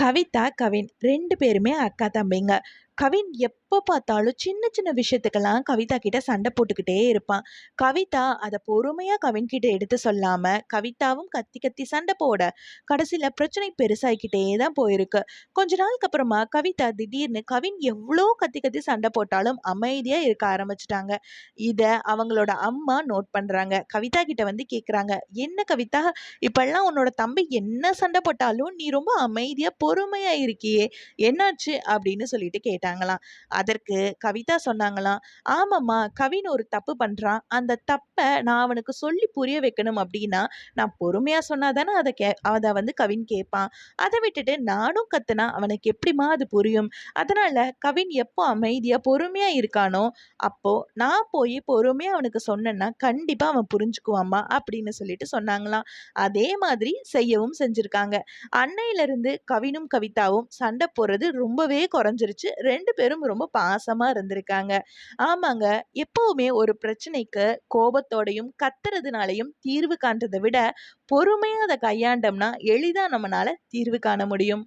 கவிதா, கவின் ரெண்டு பேருமே அக்கா, தம்பிங்க. கவின் எப்போ பார்த்தாலும் சின்ன சின்ன விஷயத்துக்கெல்லாம் கவிதா கிட்ட சண்டை போட்டுக்கிட்டே இருப்பான். கவிதா அதை பொறுமையா கவின் கிட்ட எடுத்து சொல்லாம, கவிதாவும் கத்தி கத்தி சண்டை போட, கடைசியில் பிரச்சனை பெருசாயிக்கிட்டே தான் போயிருக்கு. கொஞ்ச நாளுக்கு அப்புறமா கவிதா திடீர்னு கவின் எவ்வளோ கத்தி கத்தி சண்டை போட்டாலும் அமைதியா இருக்க ஆரம்பிச்சிட்டாங்க இத அவங்களோட அம்மா நோட் பண்றாங்க. கவிதா கிட்ட வந்து கேட்குறாங்க, "என்ன கவிதா, இப்பெல்லாம் உன்னோட தம்பி என்ன சண்டை போட்டாலும் நீ ரொம்ப அமைதியா, பொறுமையா இருக்கியே! என்னாச்சு?" அப்படின்னு சொல்லிட்டு கேட்டாங்களாம். அதற்கு கவிதா சொன்னாங்களாம், "ஆமாம்மா, கவின் ஒரு தப்பு பண்றான். அந்த தப்பை நான் அவனுக்கு சொல்லி புரிய வைக்கணும் அப்படின்னா, நான் பொறுமையாக சொன்னா தானே அதை கே அதை வந்து கவின் கேட்பான். அதை விட்டுட்டு நானும் கத்துனா அவனுக்கு எப்படிம்மா அது புரியும்? அதனால் கவின் எப்போ அமைதியாக பொறுமையாக இருக்கானோ, அப்போ நான் போய் பொறுமையாக அவனுக்கு சொன்னேன்னா, கண்டிப்பாக அவன் புரிஞ்சுக்குவாம்மா அப்படின்னு சொல்லிட்டு சொன்னாங்களாம். அதே மாதிரி செய்யவும் செஞ்சுருக்காங்க அன்னையிலிருந்து கவினும், கவிதாவும் சண்டை போடுறது ரொம்பவே குறைஞ்சிருச்சு. ரெண்டு பேரும் ரொம்ப பாசமாக இருந்திருக்காங்க. ஆமாங்க, எப்போவுமே ஒரு பிரச்சனைக்கு கோபத்தோடையும், கத்துறதுனாலையும் தீர்வு காண்றத விட, பொறுமையாக அதை கையாண்டோம்னா, எளிதாக நம்மளால தீர்வு காண முடியும்.